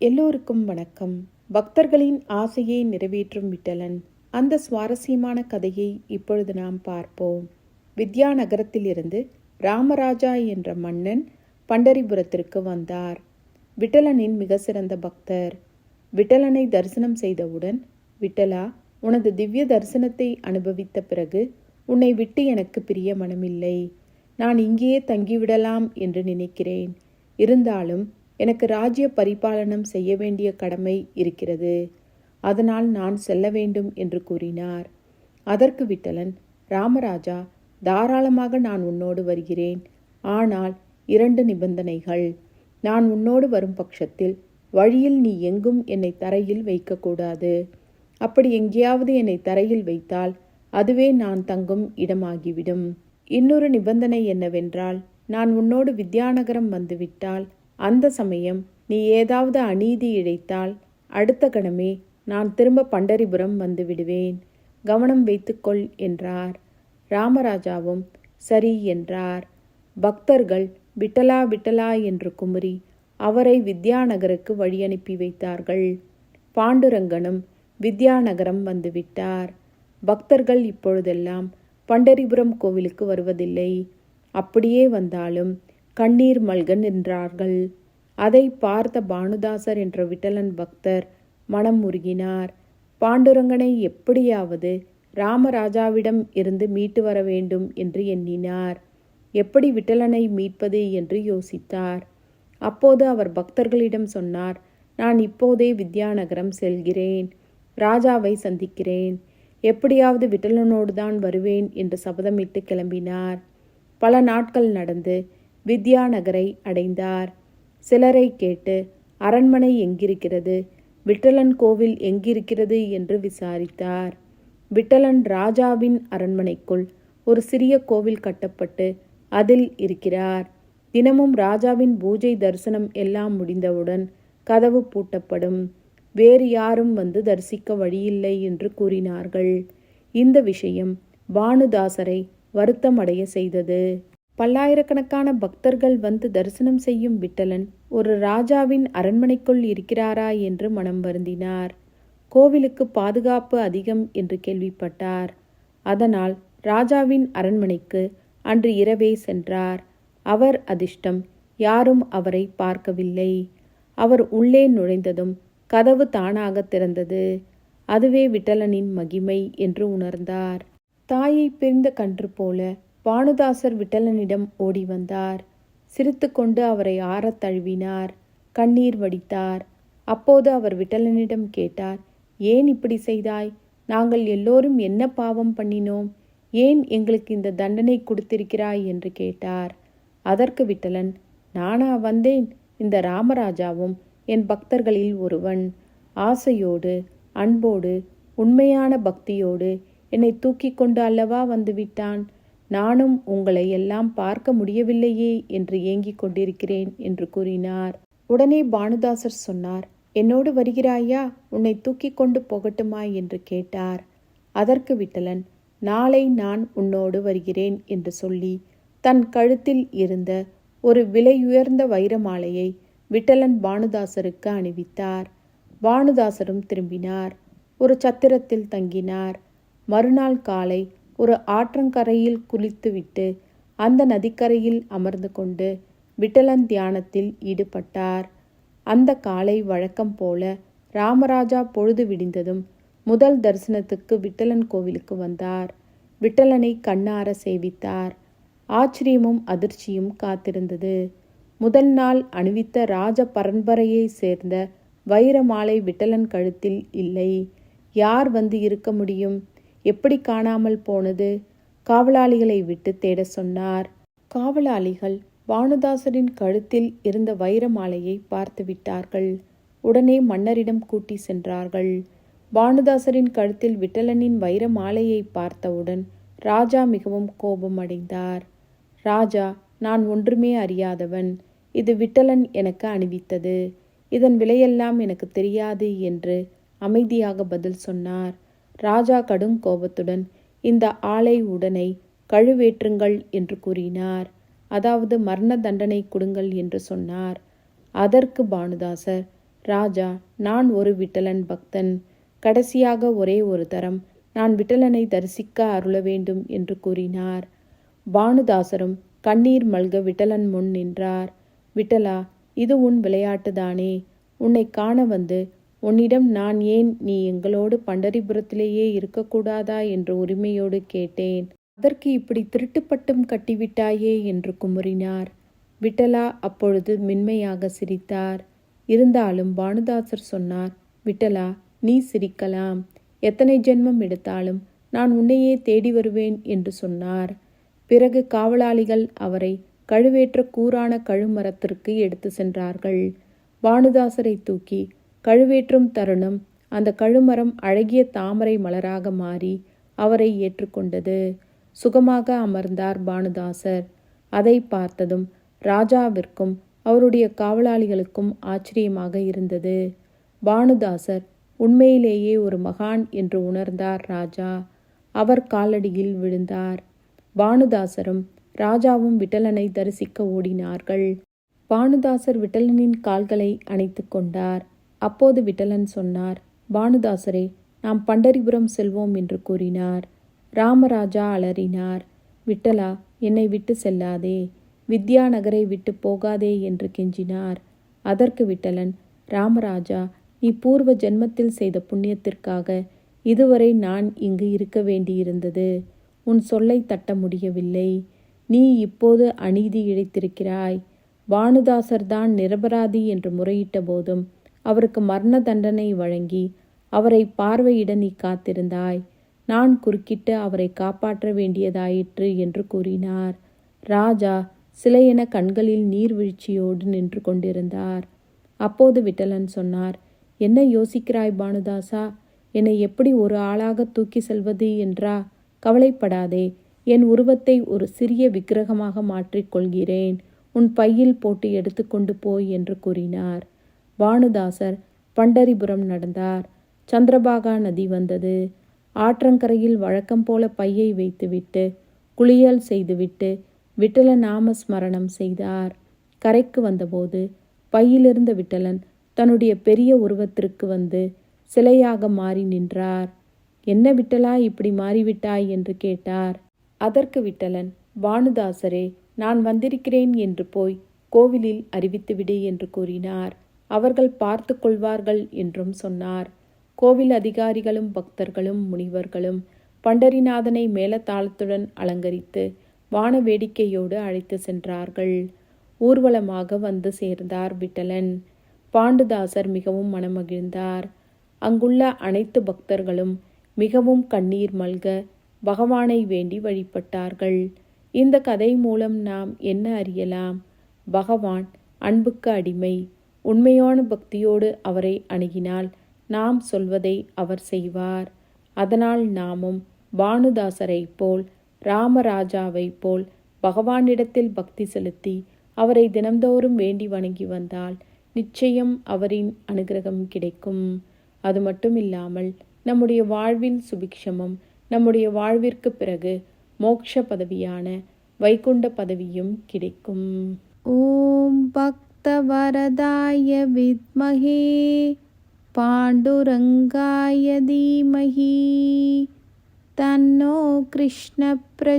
எல்லோருக்கும் வணக்கம். பக்தர்களின் ஆசையை நிறைவேற்றும் விட்டலன். அந்த சுவாரஸ்யமான கதையை இப்பொழுது நாம் பார்ப்போம். வித்யா நகரத்திலிருந்து ராமராஜா என்ற மன்னன் பண்டரிபுரத்திற்கு வந்தார். விட்டலனின் மிக சிறந்த பக்தர். விட்டலனை தரிசனம் செய்தவுடன் விட்டலா உனது திவ்ய தரிசனத்தை அனுபவித்த பிறகு உன்னை விட்டு எனக்கு பிரிய மனமில்லை. நான் இங்கேயே தங்கிவிடலாம் என்று நினைக்கிறேன். இருந்தாலும் எனக்கு ராஜ்ய பரிபாலனம் செய்ய வேண்டிய கடமை இருக்கிறது. அதனால் நான் செல்ல வேண்டும் என்று கூறினார். அதற்கு விட்டலன் ராமராஜா தாராளமாக நான் உன்னோடு வருகிறேன். ஆனால் இரண்டு நிபந்தனைகள். நான் உன்னோடு வரும் பட்சத்தில் வழியில் நீ எங்கும் என்னை தரையில் வைக்கக்கூடாது. அப்படி எங்கேயாவது என்னை தரையில் வைத்தால் அதுவே நான் தங்கும் இடமாகிவிடும். இன்னொரு நிபந்தனை என்னவென்றால் நான் உன்னோடு வித்யாநகரம் வந்துவிட்டால் அந்த சமயம் நீ ஏதாவது அநீதி இழைத்தால் அடுத்த கணமே நான் திரும்ப பண்டரிபுரம் வந்து விடுவேன். கவனம் வைத்துக்கொள் என்றார். ராமராஜாவும் சரி என்றார். பக்தர்கள் விட்டலா விட்டலா என்று குமுறி அவரை வித்யாநகருக்கு வழி அனுப்பி வைத்தார்கள். பாண்டுரங்கனும் வித்யாநகரம் வந்துவிட்டார் பக்தர்கள் இப்பொழுதெல்லாம் பண்டரிபுரம் கோவிலுக்கு வருவதில்லை. அப்படியே வந்தாலும் கண்ணீர் மல்க நின்றார்கள். அதை பார்த்த பானுதாசர் என்ற விட்டலன் பக்தர் மனம் முருகினார் பாண்டுரங்கனை எப்படியாவது ராமராஜாவிடம் இருந்து மீட்டு வர வேண்டும் என்று எண்ணினார். எப்படி விட்டலனை மீட்பது என்று யோசித்தார். அப்போது அவர் பக்தர்களிடம் சொன்னார் நான் இப்போதே வித்யாநகரம் செல்கிறேன். ராஜாவை சந்திக்கிறேன். எப்படியாவது விட்டலனோடு தான் வருவேன் என்று சபதமிட்டு கிளம்பினார். பல நாட்கள் நடந்து வித்யாநகரை அடைந்தார். சிலரை கேட்டு அரண்மனை எங்கிருக்கிறது? விட்டலன் கோவில் எங்கிருக்கிறது? என்று விசாரித்தார். விட்டலன் ராஜாவின் அரண்மனைக்குள் ஒரு சிறிய கோவில் கட்டப்பட்டு அதில் இருக்கிறார். தினமும் ராஜாவின் பூஜை தரிசனம் எல்லாம் முடிந்தவுடன் கதவு பூட்டப்படும். வேறு யாரும் வந்து தரிசிக்க வழியில்லை என்று கூறினார்கள். இந்த விஷயம் பானுதாசரை வருத்தமடைய செய்தது. பல்லாயிரக்கணக்கான பக்தர்கள் வந்து தரிசனம் செய்யும் விட்டலன் ஒரு ராஜாவின் அரண்மனைக்குள் இருக்கிறாரா என்று மனம் வருந்தினார். கோவிலுக்கு பாதுகாப்பு அதிகம் என்று கேள்விப்பட்டார். அதனால் ராஜாவின் அரண்மனைக்கு அன்று இரவே சென்றார். அவர் அதிர்ஷ்டம் யாரும் அவரை பார்க்கவில்லை. அவர் உள்ளே நுழைந்ததும் கதவு தானாக திறந்தது. அதுவே விட்டலனின் மகிமை என்று உணர்ந்தார். தாயை பிரிந்த கன்று போல பானுதாசர் விட்டலனிடம் ஓடி வந்தார். சிரித்துக்கொண்டு அவரை ஆறத் தழுவினார். கண்ணீர் வடித்தார். அப்போது அவர் விட்டலனிடம் கேட்டார் ஏன் இப்படி செய்தாய்? நாங்கள் எல்லோரும் என்ன பாவம் பண்ணினோம்? ஏன் எங்களுக்கு இந்த தண்டனை கொடுத்திருக்கிறாய்? என்று கேட்டார். அதற்கு விட்டலன் நானா வந்தேன். இந்த ராமராஜாவும் என் பக்தர்களில் ஒருவன். ஆசையோடு அன்போடு உண்மையான பக்தியோடு என்னை தூக்கி கொண்டு அல்லவா வந்துவிட்டான் நானும் உங்களை எல்லாம் பார்க்க முடியவில்லையே என்று ஏங்கிக் கொண்டிருக்கிறேன் என்று கூறினார். உடனே பானுதாசர் சொன்னார் என்னோடு வருகிறாயா? உன்னை தூக்கி கொண்டு போகட்டுமா? என்று கேட்டார். அதற்கு விட்டலன் நாளை நான் உன்னோடு வருகிறேன் என்று சொல்லி தன் கழுத்தில் இருந்த ஒரு விலையுயர்ந்த வைரமாலையை விட்டலன் பானுதாசருக்கு அணிவித்தார். பானுதாசரும் திரும்பினார். ஒரு சத்திரத்தில் தங்கினார். மறுநாள் காலை ஒரு ஆற்றங்கரையில் குளித்துவிட்டு அந்த நதிக்கரையில் அமர்ந்து கொண்டு விட்டலன் தியானத்தில் ஈடுபட்டார். அந்த காலை வழக்கம் போல ராமராஜா பொழுது விடிந்ததும் முதல் தரிசனத்துக்கு விட்டலன் கோவிலுக்கு வந்தார். விட்டலனை கண்ணார சேவித்தார். ஆச்சரியமும் அதிர்ச்சியும் காத்திருந்தது. முதல் நாள் அணிவித்த ராஜ பரம்பரையை சேர்ந்த வைரமாலை விட்டலன் கழுத்தில் இல்லை. யார் வந்து இருக்க முடியும்? எப்படி காணாமல் போனது? காவலாளிகளை விட்டு தேட சொன்னார். காவலாளிகள் பானுதாசரின் கழுத்தில் இருந்த வைர மாலையை பார்த்து விட்டார்கள். உடனே மன்னரிடம் கூட்டி சென்றார்கள். பானுதாசரின் கழுத்தில் விட்டலனின் வைர மாலையை பார்த்தவுடன் ராஜா மிகவும் கோபமடைந்தார். ராஜா நான் ஒன்றுமே அறியாதவன். இது விட்டலன் எனக்கு அணிவித்தது. இதன் விலையெல்லாம் எனக்கு தெரியாது என்று அமைதியாக பதில் சொன்னார். ராஜா கடும் கோபத்துடன் இந்த ஆளை உடனை கழுவேற்றுங்கள் என்று கூறினார். அதாவது மரண தண்டனை கொடுங்கள் என்று சொன்னார். அதற்கு பானுதாசர் ராஜா நான் ஒரு விட்டலன் பக்தன். கடைசியாக ஒரே ஒரு தரம். நான் விட்டலனை தரிசிக்க அருள வேண்டும் என்று கூறினார். பானுதாசரும் கண்ணீர் மல்க விட்டலன் முன் நின்றார். விட்டலா இது உன் விளையாட்டுதானே உன்னை காண வந்து உன்னிடம் நான் ஏன் நீ எங்களோடு பண்டரிபுரத்திலேயே இருக்கக்கூடாதா என்று உரிமையோடு கேட்டேன். அதற்கு இப்படி திருட்டுப்பட்டும் கட்டிவிட்டாயே என்று குமுறினார். விட்டலா அப்பொழுது மென்மையாக சிரித்தார். இருந்தாலும் பானுதாசர் சொன்னார் விட்டலா நீ சிரிக்கலாம். எத்தனை ஜென்மம் எடுத்தாலும் நான் உன்னையே தேடி வருவேன் என்று சொன்னார். பிறகு காவலாளிகள் அவரை கழுவேற்ற கூரான கழுமரத்திற்கு எடுத்து சென்றார்கள். பானுதாசரை தூக்கி கழுவேற்றும் தருணம். அந்த கழுமரம் அழகிய தாமரை மலராக மாறி அவரை ஏற்றுக்கொண்டது. சுகமாக அமர்ந்தார் பானுதாசர். அதை பார்த்ததும் ராஜாவிற்கும் அவருடைய காவலாளிகளுக்கும் ஆச்சரியமாக இருந்தது. பானுதாசர் உண்மையிலேயே ஒரு மகான் என்று உணர்ந்தார் ராஜா. அவர் காலடியில் விழுந்தார். பானுதாசரும் ராஜாவும் விட்டலனை தரிசிக்க ஓடினார்கள். பானுதாசர் விட்டலனின் கால்களை அணைத்து கொண்டார். அப்போது விட்டலன் சொன்னார் பானுதாசரே நாம் பண்டரிபுரம் செல்வோம் என்று கூறினார். ராமராஜா அலறினார் விட்டலா என்னை விட்டு செல்லாதே வித்யாநகரை விட்டு போகாதே என்று கெஞ்சினார். அதற்கு விட்டலன் ராமராஜா நீ பூர்வ ஜென்மத்தில் செய்த புண்ணியத்திற்காக இதுவரை நான் இங்கு இருக்க வேண்டியிருந்தது. உன் சொல்லை தட்ட முடியவில்லை. நீ இப்போது அநீதி இழைத்திருக்கிறாய். பானுதாசர் தான் நிரபராதி என்று முறையிட்ட போதும் அவருக்கு மரண தண்டனை வழங்கி அவரை பார்வையிட நீ காத்திருந்தாய். நான் குறுக்கிட்டு அவரை காப்பாற்ற வேண்டியதாயிற்று என்று கூறினார். ராஜா சிலையென கண்களில் நீர்வீழ்ச்சியோடு நின்று கொண்டிருந்தார். அப்போது விட்டலன் சொன்னார் என்ன யோசிக்கிறாய் பானுதாசா? என்னை எப்படி ஒரு ஆளாக தூக்கி செல்வது என்றா? கவலைப்படாதே என் உருவத்தை ஒரு சிறிய விக்கிரகமாக மாற்றிக்கொள்கிறேன் உன் பையில் போட்டு எடுத்துக்கொண்டு போய் என்று கூறினார். பானுதாசர் பண்டரிபுரம் நடந்தார். சந்திரபாகா நதி வந்தது. ஆற்றங்கரையில் வழக்கம் போல பையை வைத்துவிட்டு குளியல் செய்துவிட்டு விட்டல நாம ஸ்மரணம் செய்தார். கரைக்கு வந்தபோது பையிலிருந்த விட்டலன் தன்னுடைய பெரிய உருவத்திற்கு வந்து சிலையாக மாறி நின்றார். என்ன விட்டலா இப்படி மாறிவிட்டாய்? என்று கேட்டார். அதற்கு விட்டலன் பானுதாசரே நான் வந்திருக்கிறேன் என்று போய் கோவிலில் அறிவித்துவிடு என்று கூறினார். அவர்கள் பார்த்து கொள்வார்கள் என்றும் சொன்னார். கோவில் அதிகாரிகளும் பக்தர்களும் முனிவர்களும் பண்டரிநாதனை மேலத்தாளத்துடன் அலங்கரித்து வான வேடிக்கையோடு அழைத்து சென்றார்கள். ஊர்வலமாக வந்து சேர்ந்தார் விட்டலன். பாண்டுதாசர் மிகவும் மனமகிழ்ந்தார். அங்குள்ள அனைத்து பக்தர்களும் மிகவும் கண்ணீர் மல்க பகவானை வேண்டி வழிபட்டார்கள். இந்த கதை மூலம் நாம் என்ன அறியலாம்? பகவான் அன்புக்கு அடிமை. உண்மையான பக்தியோடு அவரை அணுகினால் நாம் சொல்வதை அவர் செய்வார். அதனால் நாமும் பானுதாசரைப் போல் ராமராஜாவைப் போல் பகவானிடத்தில் பக்தி செலுத்தி அவரை தினந்தோறும் வேண்டி வணங்கி வந்தால் நிச்சயம் அவரின் அனுகிரகம் கிடைக்கும். அது மட்டும் இல்லாமல் நம்முடைய வாழ்வில் சுபிக்ஷமும் நம்முடைய வாழ்விற்கு பிறகு மோக்ஷ பதவியான வைகுண்ட பதவியும் கிடைக்கும். ஓம் பக் भक्तवरदाय विद्महे पाण्डुरङ्गाय धीमहि। तन्नो कृष्णप्रचोदयात्